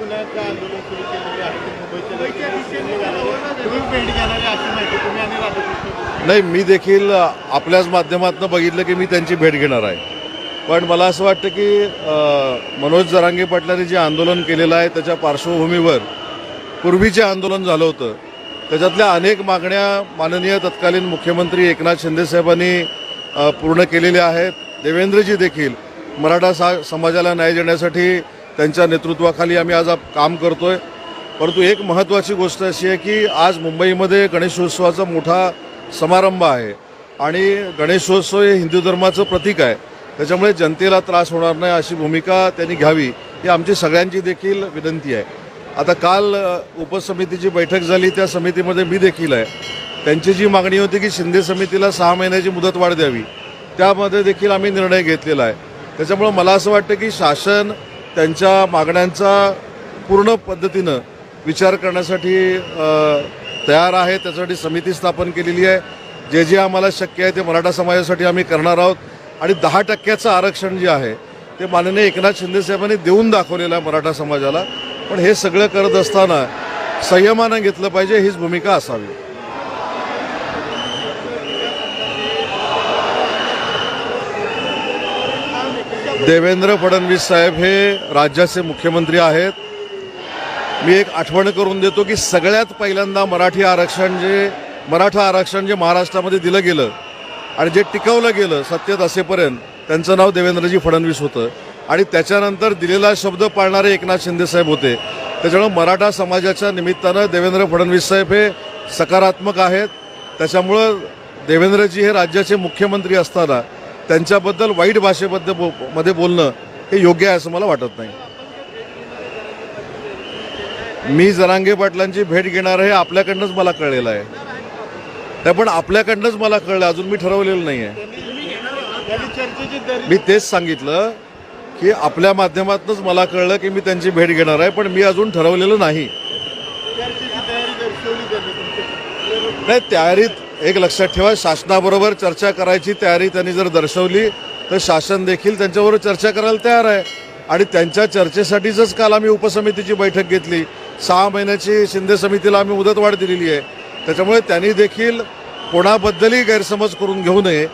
पुण्याचं आंदोलन सुरू आहे. मुंबईच्या दिशेने तुम्ही भेट घेणारे अशी माहिती तुम्ही आणि राधाकृष्ण नाही मी देखील आपल्याच माध्यमातून बघितलं की मी त्यांची भेट घेणार आहे. पण मला असं वाटतं की मनोज जरांगे पाटलांनी जे आंदोलन केलेलं आहे त्याच्या पार्श्वभूमीवर पूर्वीचे आंदोलन झालं होतं. त्याच्यातल्या अनेक मागण्या माननीय तत्कालीन मुख्यमंत्री एकनाथ शिंदेसाहेबांनी पूर्ण केलेल्या आहेत. देवेंद्रजी देखील मराठा सा समाजाला न्याय देण्यासाठी त्यांच्या नेतृत्वाखाली आम्ही आज काम करतो आहे परंतु एक महत्त्वाची गोष्ट अशी आहे की आज मुंबईमध्ये गणेशोत्सवाचा मोठा समारंभ आहे आणि गणेशोत्सव हे हिंदू धर्माचं प्रतीक आहे. त्याच्यामुळे जनतेला त्रास होणार नाही अशी भूमिका त्यांनी घ्यावी ही आमची सगळ्यांची देखील विनंती आहे. आता काल उपसमितीची बैठक झाली त्या समितीमध्ये मी देखील आहे. त्यांची जी मागणी होती की शिंदे समितीला सहा महिन्याची मुदतवाढ द्यावी त्यामध्ये देखील आम्ही निर्णय घेतलेला आहे. त्याच्यामुळं मला असं वाटतं की शासन त्यांच्या मागण्यांचा पूर्ण पद्धतीनं विचार करण्यासाठी तयार आहे. त्यासाठी समिती स्थापन केलेली आहे. जे जे आम्हाला शक्य आहे ते मराठा समाजासाठी आम्ही करणार आहोत. आणि दहा टक्क्याचं आरक्षण जे आहे ते माननीय एकनाथ शिंदेसाहेबांनी देऊन दाखवलेलं आहे मराठा समाजाला. पण हे सगळं करत असताना संयमानं घेतलं पाहिजे हीच भूमिका असावी. देवेंद्र फडणवीस साहेब हे राज्याचे मुख्यमंत्री आहेत. मी एक आठवण करून देतो की सगळ्यात पहिल्यांदा मराठी आरक्षण जे मराठा आरक्षण जे महाराष्ट्रामध्ये दिलं गेलं आणि जे टिकवलं गेलं सत्तेत असेपर्यंत त्यांचं नाव देवेंद्रजी फडणवीस होतं. आणि त्याच्यानंतर दिलेला शब्द पाळणारे एकनाथ शिंदेसाहेब होते. त्याच्यामुळं मराठा समाजाच्या निमित्तानं देवेंद्र फडणवीस साहेब हे सकारात्मक आहेत. त्याच्यामुळं देवेंद्रजी हे राज्याचे मुख्यमंत्री असताना त्यांच्याबद्दल वाईट भाषेबद्दल बो मध्ये बोलणं हे योग्य आहे असं मला वाटत नाही. मी जरांगे पाटलांची भेट घेणार आहे आपल्याकडनंच मला कळलेलं आहे. नाही पण आपल्याकडनंच मला कळलं अजून मी ठरवलेलं नाही आहे मी तेच सांगितलं की आपल्या माध्यमातूनच मला कळलं की मी त्यांची भेट घेणार आहे पण मी अजून ठरवलेलं नाही. तयारी नाही तयारीत एक लक्षात ठेवा शासनाबरोबर चर्चा करायची तयारी त्यांनी जर दर्शवली तर शासन देखील त्यांच्याबरोबर चर्चा करायला तयार आहे. आणि त्यांच्या चर्चेसाठीच काल आम्ही उपसमितीची बैठक घेतली. सहा महिन्याची शिंदे समितीला आम्ही मुदतवाढ दिलेली आहे. त्याच्यामुळे त्यांनी देखील कोणाबद्दलही गैरसमज करून घेऊ नये.